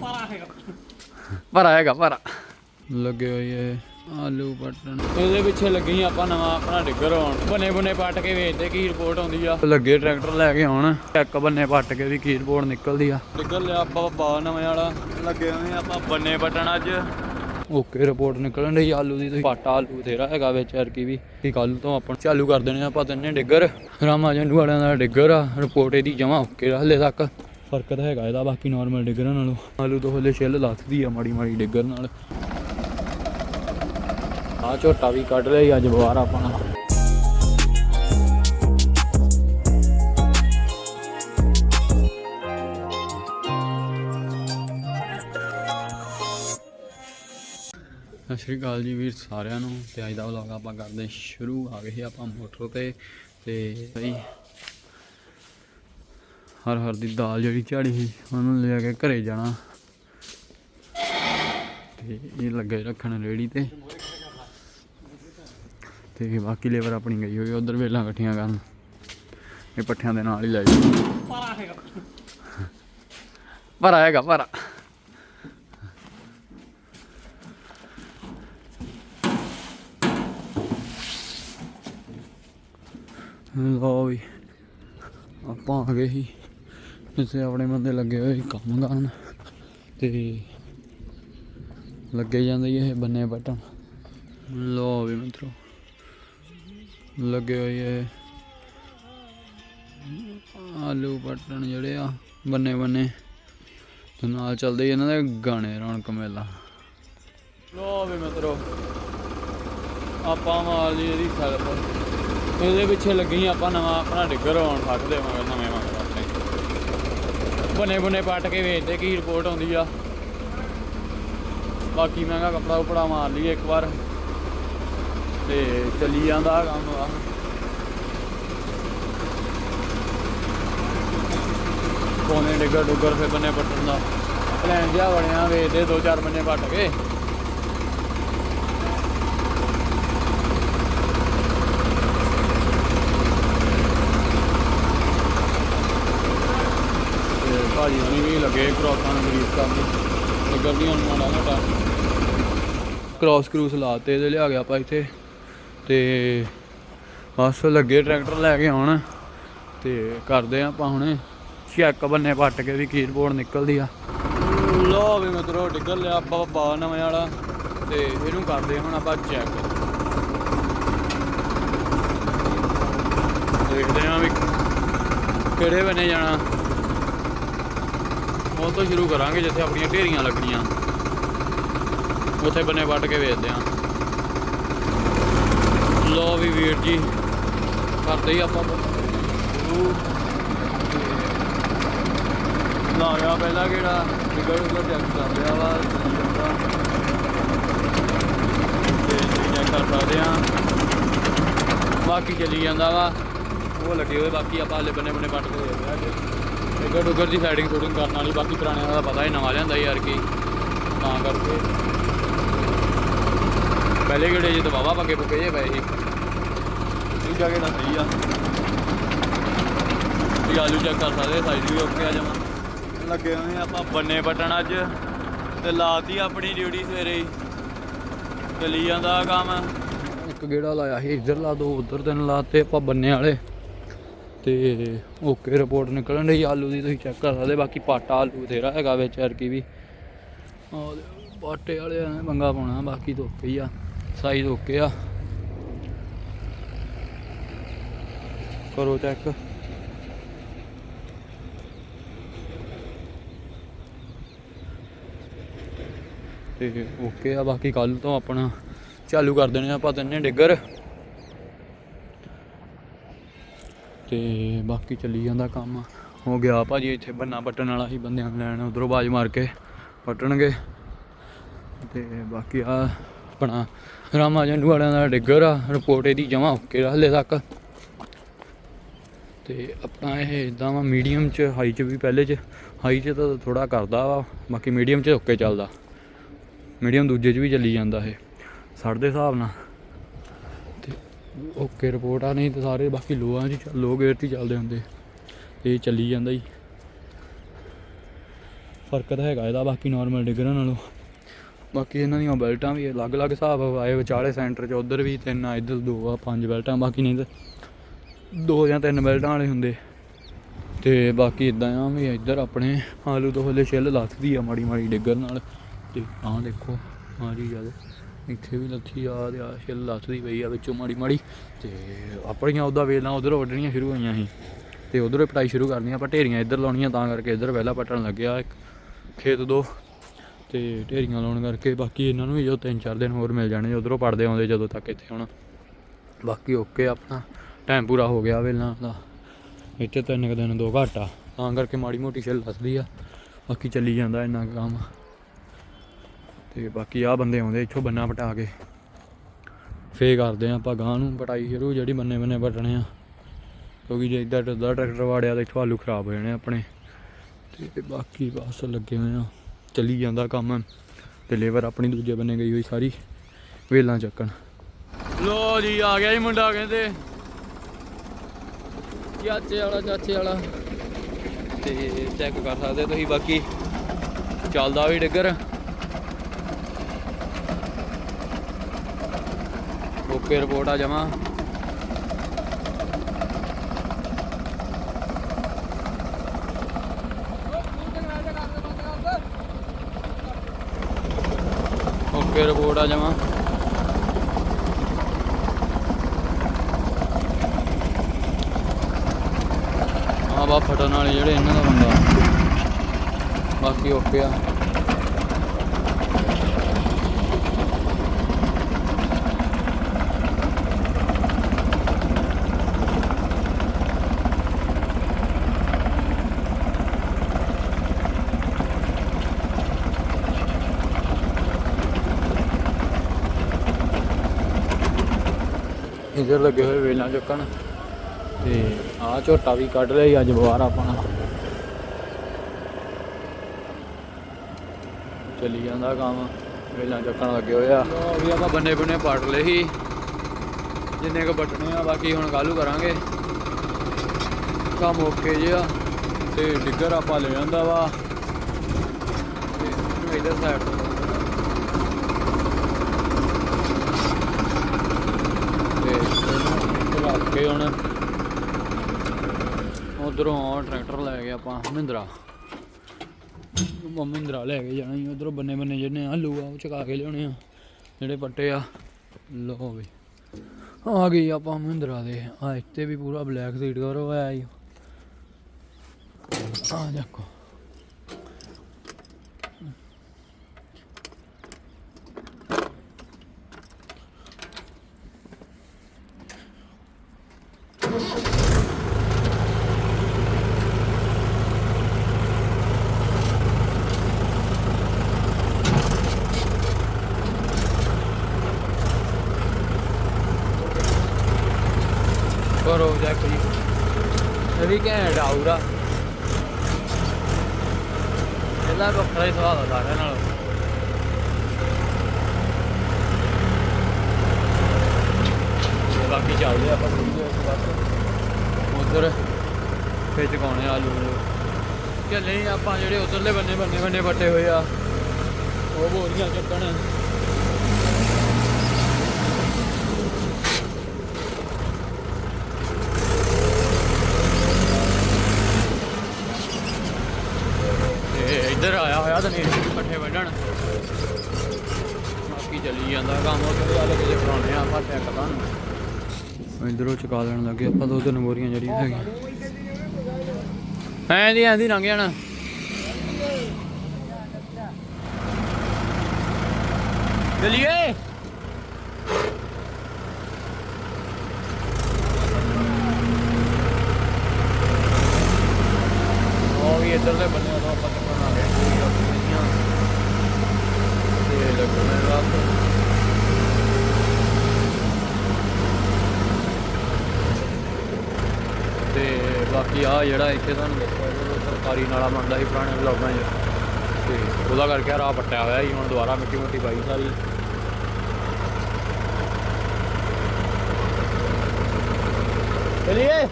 ਭਰਾ ਹੈਗਾ ਭਰਾ। ਲੱਗੇ ਹੋਏ ਐ ਆਲੂ ਪਟਣ। ਇਹਦੇ ਪਿੱਛੇ ਲੱਗੀ ਆਪਾਂ ਨਵਾਂ ਆਪਣਾ ਡਿੱਗਰ ਆਉਣ। ਬਨੇ ਬਨੇ ਪੱਟ ਕੇ ਵੇਚਦੇ ਕੀ ਰਿਪੋਰਟ ਆਉਂਦੀ ਆ। ਲੱਗੇ ਟਰੈਕਟਰ ਲੈ ਕੇ ਆਉਣ ਇੱਕ ਬੰਨੇ ਪੱਟ ਕੇ ਵੀ ਕੀ ਰਿਪੋਰਟ ਨਿਕਲਦੀ ਆ। ਡਿੱਗਰ ਲਿਆ ਆਪਾਂ ਬਾ ਨਵੇਂ ਵਾਲਾ। ਲੱਗੇ ਹੋਏ ਆਪਾਂ ਬੰਨੇ ਪਟਣ ਅੱਜ। ਓਕੇ ਰਿਪੋਰਟ ਨਿਕਲਣ ਰਹੀ ਆਲੂ ਦੀ ਤੁਸੀਂ। ਪਾਟਾ ਆਲੂ ਤੇਰਾ ਹੈਗਾ ਵਿੱਚ ਅਰਕੀ ਵੀ। ਕੀ ਕੱਲ ਤੋਂ ਆਪਾਂ ਚਾਲੂ ਕਰ ਦੇਣੇ ਆ ਆਪਾਂ ਤਿੰਨੇ ਡਿੱਗਰ। ਰਾਮਾ ਜੰਡੂ ਵਾਲਿਆਂ ਦਾ ਡਿੱਗਰ ਆ ਰਿਪੋਰਟ ਇਹਦੀ ਜਮਾ ਓਕੇ ਹਲੇ ਤੱਕ। ਫ਼ਰਕ ਤਾਂ ਹੈਗਾ ਇਹਦਾ, ਬਾਕੀ ਨਾਰਮਲ ਡਿੱਗਰਾਂ ਨਾਲੋਂ। ਆਲੂ ਤੋਂ ਹਲੇ ਛਿੱਲ ਲੱਥਦੀ ਆ ਮਾੜੀ ਮਾੜੀ ਡਿੱਗਰ ਨਾਲ। ਆ ਝੋਟਾ ਵੀ ਕੱਢ ਲਿਆ ਅੱਜ ਬਾਹਰ ਆਪਾਂ ਸਤਿ ਸ਼੍ਰੀ ਅਕਾਲ ਜੀ ਵੀਰ ਸਾਰਿਆਂ ਨੂੰ। ਤੇ ਅੱਜ ਦਾ ਵਲੌਗ ਆਪਾਂ ਕਰਦੇ ਸ਼ੁਰੂ, ਆ ਗਏ ਸੀ ਆਪਾਂ ਮੋਟਰ ਤੇ। ਤੇ ਬਈ ਹਰ ਹਰ ਦੀ ਦਾਲ ਜਿਹੜੀ ਝਾੜੀ ਸੀ, ਉਹਨੂੰ ਲੈ ਕੇ ਘਰੇ ਜਾਣਾ। ਤੇ ਇਹ ਲੱਗੇ ਰੱਖਣ ਰੇੜੀ ਤੇ। ਤੇ ਬਾਕੀ ਲੇਬਰ ਆਪਣੀ ਗਈ ਹੋਈ ਉਧਰ ਵੇਲਾਂ ਇਕੱਠੀਆਂ ਕਰਨ। ਇਹ ਪੱਠਿਆਂ ਦੇ ਨਾਲ ਹੀ ਲੈ ਜਾਓ। ਭਰਾ ਹੈਗਾ, ਭਰਾ। ਲਓ ਵੀ, ਆਪਾਂ ਆ ਗਏ ਸੀ। ਜਿੱਥੇ ਆਪਣੇ ਬੰਦੇ ਲੱਗੇ ਹੋਏ ਸੀ ਕੰਮ ਕਰਨ ਤੇ ਲੱਗੇ ਜਾਂਦੇ ਇਹ ਬੰਨੇ ਬਟਨ। ਲੋ ਵੀ ਮਿੱਤਰੋ, ਲੱਗੇ ਹੋਏ ਇਹ ਆਲੂ ਬਟਨ ਜਿਹੜੇ ਆ, ਬੰਨੇ ਬੰਨੇ। ਤੇ ਨਾਲ ਚੱਲਦੇ ਸੀ ਇਹਨਾਂ ਦੇ ਗਾਣੇ ਰੌਣਕ ਮੇਲਾ। ਲੋ ਵੀ ਮਿੱਤਰੋ, ਆਪਾਂ ਮਾਲ ਦੀ ਇਹਦੀ ਸੈਲਫ। ਇਹਦੇ ਪਿੱਛੇ ਲੱਗੀ ਆਪਾਂ ਨਵਾਂ, ਆਪਣਾ ਡਿੱਗਰ ਆਉਣ ਸਕਦੇ ਮਗਰ ਨਵੇਂ ਮਗਰ ਬਨੇ ਬੁਨੇ ਪੱਟ ਕੇ ਵੇਚਦੇ, ਕੀ ਰਿਪੋਰਟ ਆਉਂਦੀ ਆ। ਬਾਕੀ ਮਹਿੰਗਾ ਕੱਪੜਾ ਉਪੜਾ ਮਾਰ ਲਈ ਇੱਕ ਵਾਰ। ਤੇ ਚੱਲੀ ਜਾਂਦਾ ਕੰਮ ਆ। ਕੋਨੇ ਡਿੱਗਰ ਡੁੱਗਰ ਫੇ ਬੰਨੇ ਪੱਟਣ ਦਾ। ਪਲਾਨ ਜਿਹਾ ਬਣਿਆ, ਵੇਚਦੇ ਦੋ ਚਾਰ ਬੰਨੇ ਪੱਟ ਕੇ। ਭਾਜੀ ਹੁਣੀ ਵੀ ਲੱਗੇ ਕ੍ਰੋਸਾਂ ਨੂੰ ਗਰੀਸ ਕਰਨ ਤੇ ਗਰਦੀਆਂ ਨੂੰ ਮਾੜਾ ਮੋਟਾ ਕ੍ਰੋਸ ਕਰੂਸ ਲਾਤੇ ਇਹਦੇ ਲਿਆ ਗਿਆ ਆਪਾਂ ਇੱਥੇ। ਤੇ ਬਸ ਲੱਗੇ ਟਰੈਕਟਰ ਲੈ ਕੇ ਆਉਣ। ਤੇ ਕਰਦੇ ਆ ਆਪਾਂ ਹੁਣੇ। ਚੈੱਕ ਬੰਨੇ ਪੱਟ ਕੇ ਵੀ ਕੀ ਰਿਪੋਰਟ ਨਿਕਲਦੀ ਆ। ਲੋ ਵੀ ਮਿੱਤਰੋ ਡਿੱਗਰ ਲਿਆ ਆਪਾਂ ਬਾ ਨਵੇਂ ਵਾਲਾ। ਤੇ ਇਹਨੂੰ ਕਰਦੇ ਹੁਣ ਆਪਾਂ ਚੈੱਕ ਦੇਖਦੇ ਆ ਵੀ ਕਿਹੜੇ ਬਨੇ ਜਾਣਾ। ਉਹ ਤੋਂ ਸ਼ੁਰੂ ਕਰਾਂਗੇ ਜਿੱਥੇ ਆਪਣੀਆਂ ਢੇਰੀਆਂ ਲੱਗਣੀਆਂ। ਉੱਥੇ ਬੰਨੇ ਵੱਢ ਕੇ ਵੇਚਦੇ ਆ ਲੋ ਵੀ ਵੀਰ ਜੀ, ਕਰਦੇ ਹੀ ਆਪਾਂ ਸ਼ੁਰੂ। ਲਾ ਗਿਆ ਪਹਿਲਾ ਕਿਹੜਾ ਟਿਕਟ ਉੱਪਰ ਚੈੱਕ ਕਰ ਲਿਆ ਵਾ ਤੇ ਚੈੱਕ ਕਰ ਸਕਦੇ ਆ ਬਾਕੀ ਚਲੀ ਜਾਂਦਾ ਵਾ। ਉਹ ਲੱਗੇ ਹੋਏ, ਬਾਕੀ ਆਪਾਂ ਹਲੇ ਬੰਨੇ ਬੰਨੇ ਵੱਢ ਕੇ ਵੇਚਦੇ ਆ ਟਿਕਟ ਉੱਪਰ ਦੀ ਸਾਈਡਿੰਗ ਸ਼ੂਟਿੰਗ ਕਰਨ ਵਾਲੀ ਬਾਕੀ ਪੁਰਾਣਿਆਂ ਦਾ ਪਤਾ ਹੀ ਨਵਾਂ ਲਿਆਂਦਾ ਯਾਰ ਕੀ। ਤਾਂ ਕਰਕੇ। ਪਹਿਲੇ ਕਿਹੜੇ ਜੇ ਦਵਾਵਾ ਪੱਕੇ ਪੁੱਕੇ ਜੇ ਪਏ ਸੀ। ਦੂਜਾ ਕਿਹੜਾ ਸਹੀ ਆ। ਇਹ ਆਲੂ ਚੈੱਕ ਕਰ ਸਕਦੇ ਸਾਈਜ਼ ਵੀ ਓਕੇ ਆ ਜਮਾ। ਲੱਗੇ ਹੋਏ ਆ ਆਪਾਂ ਬੰਨੇ ਬਟਨ ਅੱਜ ਤੇ ਲਾਤੀ ਆਪਣੀ ਡਿਊਟੀ ਸਵੇਰੇ ਹੀ। ਚੱਲੀ ਜਾਂਦਾ ਕੰਮ। ਇੱਕ ਗੇੜਾ ਲਾਇਆ ਸੀ ਇੱਧਰ ਲਾ ਦੋ ਉਧਰ ਤਿੰਨ ਲਾਤੇ ਆਪਾਂ ਬੰਨੇ ਵਾਲੇ। ਤੇ ਓਕੇ ਰਿਪੋਰਟ ਨਿਕਲਣ ਰਹੀ ਆਲੂ ਦੀ, ਤੁਸੀਂ ਚੈੱਕ ਕਰ ਸਕਦੇ, ਬਾਕੀ ਪਾਟਾ ਆਲੂ ਤੇਰਾ ਹੈਗਾ ਵਿੱਚ ਅਰਕੀ ਵੀ। ਆਹ ਪਾਟੇ ਵਾਲੇ ਨੇ ਮੰਗਾ ਪਾਉਣਾ, ਬਾਕੀ ਤਾਂ ਓਕੇ ਹੀ ਆ ਸਾਈਜ਼ ਓਕੇ ਆ। ਕਰੋ ਚੈੱਕ ਤੇ ਓਕੇ ਆ, ਬਾਕੀ ਕੱਲ ਤੋਂ ਆਪਣਾ ਚਾਲੂ ਕਰ ਦੇਣੇ ਆ ਆਪਾਂ ਤਿੰਨੇ ਡਿੱਗਰ। ਤੇ ਬਾਕੀ ਚੱਲੀ ਜਾਂਦਾ ਕੰਮ। ਹੋ ਗਿਆ ਭਾਜੀ ਇੱਥੇ ਬੰਨਾ ਪੱਟਣ ਵਾਲਾ ਸੀ, ਬੰਦਿਆਂ ਨੂੰ ਲੈਣ, ਉਧਰੋਂ ਬਾਜ ਮਾਰ ਕੇ ਪੱਟਣਗੇ। ਤੇ ਬਾਕੀ ਆ ਆਪਣਾ ਰਾਮਾ ਜੰਡੂ ਵਾਲਿਆਂ ਦਾ ਡਿੱਗਰ ਆ, ਰਿਪੋਰਟ ਇਹਦੀ ਜਮਾ ਓਕੇ ਆ ਹਲੇ ਤੱਕ। ਤੇ ਆਪਣਾ ਇਹ ਇਦਾਂ ਵਾ ਮੀਡੀਅਮ ਚ ਹਾਈ ਚ ਵੀ ਪਹਿਲੇ ਚ ਹਾਈ ਚ ਤਾਂ ਥੋੜਾ ਕਰਦਾ ਵਾ, ਬਾਕੀ ਮੀਡੀਅਮ ਚ ਓਕੇ ਚੱਲਦਾ। ਮੀਡੀਅਮ ਦੂਜੇ ਚ ਵੀ ਚੱਲੀ ਜਾਂਦਾ ਇਹ, ਸਾਡੇ ਦੇ ਹਿਸਾਬ ਨਾਲ। ਓਕੇ ਰਿਪੋਰਟ ਆ, ਨਹੀਂ ਤਾਂ ਸਾਰੇ ਬਾਕੀ ਲੋਆਂ ਚ ਲੋ ਗੇਅਰ 'ਤੇ ਹੀ ਚੱਲਦੇ ਹੁੰਦੇ ਤੇ ਚੱਲੀ ਜਾਂਦਾ ਜੀ। ਫ਼ਰਕ ਤਾਂ ਹੈਗਾ ਇਹਦਾ, ਬਾਕੀ ਨਾਰਮਲ ਡਿਗਰਾਂ ਨਾਲੋਂ। ਬਾਕੀ ਇਹਨਾਂ ਦੀਆਂ ਬੈਲਟਾਂ ਵੀ ਅਲੱਗ-ਅਲੱਗ ਹਿਸਾਬ ਆਏ ਵਿਚਾਲੇ ਸੈਂਟਰ 'ਚ, ਉਧਰ ਵੀ ਤਿੰਨ ਆ, ਇੱਧਰ ਦੋ ਆ, ਪੰਜ ਬੈਲਟਾਂ, ਬਾਕੀ ਨਹੀਂ ਤਾਂ ਦੋ ਜਾਂ ਤਿੰਨ ਬੈਲਟਾਂ ਵਾਲੇ ਹੁੰਦੇ। ਤੇ ਬਾਕੀ ਇਦਾਂ ਆ ਵੀ ਇੱਧਰ ਆਪਣੇ ਆਲੂ ਤੋਂ ਹਲੇ ਛਿੱਲ ਲੱਥਦੀ ਆ ਮਾੜੀ ਮਾੜੀ ਡਿੱਗਰ ਨਾਲ। ਤੇ ਆਹ ਦੇਖੋ ਮਾਰੀ ਜ਼ਿਆਦਾ ਇੱਥੇ ਵੀ ਲੱਥੀ ਆ ਤੇ ਛਿੱਲ ਲੱਥਦੀ ਪਈ ਆ ਵਿੱਚੋਂ ਮਾੜੀ ਮਾੜੀ। ਤੇ ਆਪਣੀਆਂ ਉਹਦਾ ਵੇਲਾਂ ਉਧਰ ਵੱਢਣੀਆਂ ਸ਼ੁਰੂ ਹੋਈਆਂ ਸੀ। ਤੇ ਉਧਰੋਂ ਪਟਾਈ ਸ਼ੁਰੂ ਕਰਨੀਆਂ, ਆਪਾਂ ਢੇਰੀਆਂ ਇੱਧਰ ਲਾਉਣੀਆਂ, ਤਾਂ ਕਰਕੇ ਇੱਧਰ ਪਹਿਲਾਂ ਪੱਟਣ ਲੱਗਿਆ ਇੱਕ ਖੇਤ ਦੋ। ਤੇ ਢੇਰੀਆਂ ਲਾਉਣ ਕਰਕੇ ਬਾਕੀ ਇਹਨਾਂ ਨੂੰ ਵੀ ਜੋ ਤਿੰਨ ਚਾਰ ਦਿਨ ਹੋਰ ਮਿਲ ਜਾਣੇ ਉਧਰੋਂ ਪੜਦੇ ਆਉਂਦੇ ਜਦੋਂ ਤੱਕ ਇੱਥੇ ਹੁਣ। ਬਾਕੀ ਓਕੇ, ਆਪਣਾ ਟਾਈਮ ਪੂਰਾ ਹੋ ਗਿਆ ਵੇਲਾਂ ਦਾ। ਇੱਥੇ ਤਿੰਨ ਕੁ ਦਿਨ ਦੋ ਘਾਟਾ, ਤਾਂ ਕਰਕੇ ਮਾੜੀ ਮੋਟੀ ਛਿੱਲ ਦੱਸਦੀ ਆ। ਬਾਕੀ ਚੱਲੀ ਜਾਂਦਾ ਇੰਨਾ ਕੁ ਕੰਮ। ਤੇ ਬਾਕੀ ਆ ਬੰਦੇ ਆਉਂਦੇ, ਇੱਥੋਂ ਬੰਨਾ ਪਟਾ ਕੇ। ਫੇ ਕਰਦੇ ਆ ਆਪਾਂ ਗਾਂ ਨੂੰ ਪਟਾਈ ਸ਼ੁਰੂ, ਜਿਹੜੀ ਬੰਨੇ ਬੰਨੇ ਪਟਣੇ ਆ। ਕਿਉਂਕਿ ਜੇ ਇੱਦਾਂ ਟੱਦਾ ਟਰੈਕਟਰ ਵਾੜਿਆ ਤਾਂ ਇੱਥੋਂ ਆਲੂ ਖਰਾਬ ਹੋ ਜਾਣੇ ਆਪਣੇ। ਤੇ ਬਾਕੀ ਬਸ ਲੱਗੇ ਹੋਏ ਆ। ਚੱਲੀ ਜਾਂਦਾ ਕੰਮ, ਤੇ ਲੇਬਰ ਆਪਣੀ ਦੂਜੇ ਬੰਨੇ ਗਈ ਹੋਈ ਸਾਰੀ, ਵੇਲਾਂ ਚੱਕਣ। ਲੋ ਜੀ, ਆ ਗਿਆ ਜੀ ਮੁੰਡਾ ਕਹਿੰਦੇ। ਚਾਚੇ ਵਾਲਾ ਚਾਚੇ ਵਾਲਾ। ਤੇ ਚੈੱਕ ਕਰ ਸਕਦੇ ਤੁਸੀਂ ਬਾਕੀ। ਚੱਲਦਾ ਵੀ ਡਿੱਗਰ। ਓਕੇ ਰਿਪੋਰਟ ਆ ਜਮਾ। ਓਕੇ ਰਿਪੋਰਟ ਆ ਜਮਾ। ਆ ਬਾ ਫਟਣ ਵਾਲੇ ਜਿਹੜੇ ਇਹਨਾਂ ਦਾ ਬੰਦਾ। ਬਾਕੀ ਓਕੇ ਆ। ਇੱਧਰ ਲੱਗੇ ਹੋਏ ਵੇਲਾਂ ਚੁੱਕਣ। ਤੇ ਆ ਝੋਟਾ ਵੀ ਕੱਢ ਲਿਆ ਜੀ ਅੱਜ ਬਾਹਰ ਆਪਾਂ। ਚੱਲੀ ਜਾਂਦਾ ਕੰਮ, ਵੇਲਾਂ ਚੱਕਣ ਲੱਗੇ ਹੋਏ ਆ। ਵੀ ਆਪਾਂ ਬੰਨੇ ਬੰਨੇ ਪੱਟ ਲਏ ਸੀ। ਜਿੰਨੇ ਕੁ ਪੱਟਣੇ ਆ, ਬਾਕੀ ਹੁਣ ਕੱਲੂ ਕਰਾਂਗੇ। ਕੰਮ ਓਕੇ ਜਿਹਾ ਤੇ ਡਿੱਗਰ ਆਪਾਂ ਲੈ ਜਾਂਦਾ ਵਾ। ਤੇ ਇਹਨੂੰ ਸਾਈਡ ਤੋਂ ਇਹਨੂੰ ਰੱਖ ਕੇ ਹੁਣ ਉਧਰੋਂ ਟਰੈਕਟਰ ਲੈ ਗਏ ਆਪਾਂ ਮਹਿੰਦਰਾ। ਮਹਿੰਦਰਾ ਲੈ ਕੇ ਜਾਣਾ ਹੀ ਉਧਰੋਂ ਬੰਨੇ ਬੰਨੇ ਜਿਹਨੇ ਆਲੂ ਆ, ਉਹ ਚਕਾ ਕੇ ਲਿਆਉਣੇ ਆ, ਜਿਹੜੇ ਪੱਟੇ ਆ। ਲੋ ਵੀ, ਆ ਗਈ ਆਪਾਂ ਮਹਿੰਦਰਾ ਦੇ। ਆ ਇੱਥੇ ਵੀ ਪੂਰਾ ਬਲੈਕ ਸੀਟ ਕਵਰ ਹੋਇਆ ਜੀ। ਆ ਦੇਖੋ। ਕਰੋ ਜਾ ਕੇ ਇਹ ਵੀ ਘੈਂਟ ਆਊਰਾ ਇਹਦਾ ਵੱਖਰਾ ਹੀ ਸਵਾਦ ਆ ਸਾਰਿਆਂ ਨਾਲ ਬਾਕੀ ਚੱਲਦੇ ਆਪਾਂ ਥੋੜੀ ਜਿਹੀ ਇਸ ਬਸ ਉਧਰ ਫੇ ਚਕਾਉਣੇ ਆ ਆਲੂ ਕਿ ਨਹੀਂ, ਆਪਾਂ ਜਿਹੜੇ ਉਧਰਲੇ ਬੰਨੇ ਬੰਨੇ ਬੰਨੇ ਵੱਟੇ ਹੋਏ ਆ, ਉਹ ਬੋਰੀਆਂ ਚੱਕਣ ਤੇ ਇੱਧਰ ਆਇਆ ਹੋਇਆ ਤਾਂ ਨਹੀਂ ਪੱਠੇ ਵੱਢਣ ਬਾਕੀ ਚੱਲੀ ਜਾਂਦਾ ਕੰਮ ਉਹ ਕਿਹੜੇ ਵਾਲੇ ਕਿਤੇ ਫਰਾਉਣੇ ਆ ਆਪਾਂ ਚੈੱਕ ਤੁਹਾਨੂੰ ਇੱਧਰੋਂ ਚੁਕਾ ਲੈਣ ਲੱਗੇ, ਆਪਾਂ ਦੋ ਤਿੰਨ ਬੋਰੀਆਂ ਜਿਹੜੀਆਂ ਹੈਗੀਆਂ। ਐਂ ਦੀ ਐਂ ਦੀ ਲੰਘ ਜਾਣਾ। ਚਲਿਏ ਉਹ ਵੀ ਇੱਧਰਲੇ ਬੰਨੇ ਤੋਂ ਆਪਾਂ ਚੱਕਣ ਆ ਗਏ ਕੋਈ ਆਪਣੀਆਂ ਤੇ ਲੱਗਣੇ ਰਾਤ ਤੇ ਬਾਕੀ ਆ ਜਿਹੜਾ ਇੱਥੇ ਤੁਹਾਨੂੰ ਦੱਸਿਆ ਜਦੋਂ ਸਰਕਾਰੀ ਨਾਲਾ ਬਣਦਾ ਸੀ ਪੁਰਾਣੇ ਵਲੋਗਾਂ 'ਚ। ਤੇ ਉਹਦਾ ਕਰਕੇ ਰਾਹ ਪੱਟਿਆ ਹੋਇਆ ਸੀ ਹੁਣ ਦੁਬਾਰਾ ਮਿੱਟੀ ਮੁੱਟੀ ਪਾਈ ਸਾਰੀ। ਚਲਿਏ?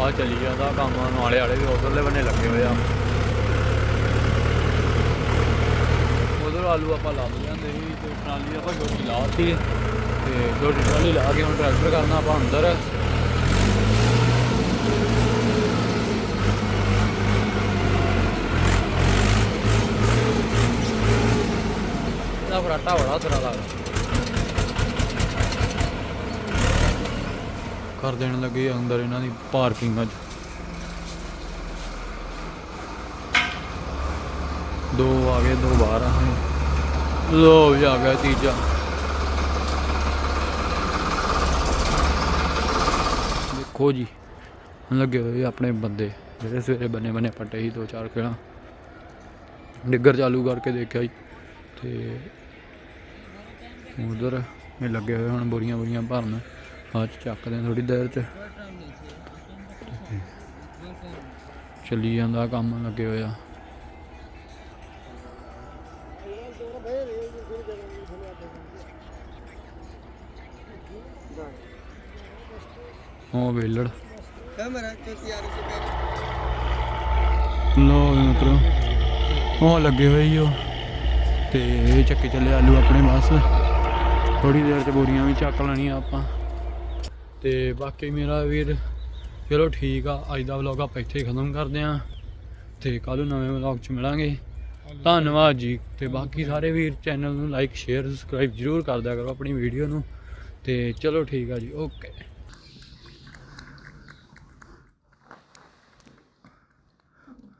ਆ ਚੱਲੀ ਜਾਂਦਾ ਕੰਮ ਨਾਲੇ ਵਾਲੇ ਵੀ ਉਧਰਲੇ ਬੰਨੇ ਲੱਗੇ ਹੋਏ ਆ। ਉਧਰ ਆਲੂ ਆਪਾਂ ਲਾ ਜਾਂਦੇ ਸੀ ਤੇ ਟਰਾਲੀ ਆਪਾਂ ਛੋਟੀ ਲਾਤੀ ਤੇ ਛੋਟੀ ਟਰਾਲੀ ਲਾ ਕੇ ਹੁਣ ਟਰੈਕਟਰ ਕਰਨਾ ਆਪਾਂ ਅੰਦਰ। ਦਾ ਫਰਾਟਾ ਬੜਾ ਤੇਰਾ ਲੱਗਦਾ। ਕਰ ਦੇਣ ਲੱਗੇ ਆ ਅੰਦਰ ਇਹਨਾਂ ਦੀ ਪਾਰਕਿੰਗ ਅੱਜ। ਦੋ ਆ ਗਏ, ਦੋ ਬਾਹਰ ਆ ਲੋ ਵੀ ਆ ਗਿਆ ਤੀਜਾ ਦੇਖੋ ਜੀ ਲੱਗੇ ਹੋਏ ਆਪਣੇ ਬੰਦੇ। ਜਿਹੜੇ ਸਵੇਰੇ ਬੰਨੇ ਬੰਨੇ ਪੱਟੇ ਸੀ ਦੋ ਚਾਰ ਕਿਹੜਾ ਡਿੱਗਰ ਚਾਲੂ ਕਰਕੇ ਦੇਖਿਆ ਜੀ। ਤੇ ਉਧਰ ਇਹ ਲੱਗੇ ਹੋਏ ਹੁਣ ਬੋਰੀਆਂ ਬੋਰੀਆਂ ਭਰਨ। ਬਾਅਦ ਚ ਚੱਕਦੇ ਆ ਥੋੜੀ ਦੇਰ ਚ। ਚੱਲੀ ਜਾਂਦਾ ਕੰਮ ਲੱਗੇ ਹੋਏ ਆ ਉਹ ਵੇਲੜ ਲੋ ਮਿੱਤਰੋ ਉਹ ਲੱਗੇ ਹੋਏ ਹੀ ਉਹ। ਤੇ ਇਹ ਚੱਕੇ ਚੱਲੇ ਆਲੂ ਆਪਣੇ ਬਸ। ਥੋੜੀ ਦੇਰ ਚ ਬੋਰੀਆਂ ਵੀ ਚੱਕ ਲੈਣੀਆਂ ਆਪਾਂ। ਤੇ ਬਾਕੀ ਮੇਰਾ ਵੀਰ ਚਲੋ ਠੀਕ ਆ ਅੱਜ ਦਾ ਵਲੌਗ ਆਪਾਂ ਇੱਥੇ ਹੀ ਖਤਮ ਕਰਦੇ ਆਂ। ਤੇ ਕੱਲ ਨੂੰ ਨਵੇਂ ਵਲੌਗ ਚ ਮਿਲਾਂਗੇ। ਧੰਨਵਾਦ ਜੀ ਤੇ ਬਾਕੀ ਸਾਰੇ ਵੀਰ ਚੈਨਲ ਨੂੰ ਲਾਈਕ ਸ਼ੇਅਰ ਸਬਸਕ੍ਰਾਈਬ ਜਰੂਰ ਕਰ ਦਿਆ ਕਰੋ ਆਪਣੀ ਵੀਡੀਓ ਨੂੰ ਤੇ ਚਲੋ ਠੀਕ ਆ ਜੀ ਓਕੇ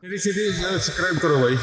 मेरी सीरीज सब्सक्राइब करो भाई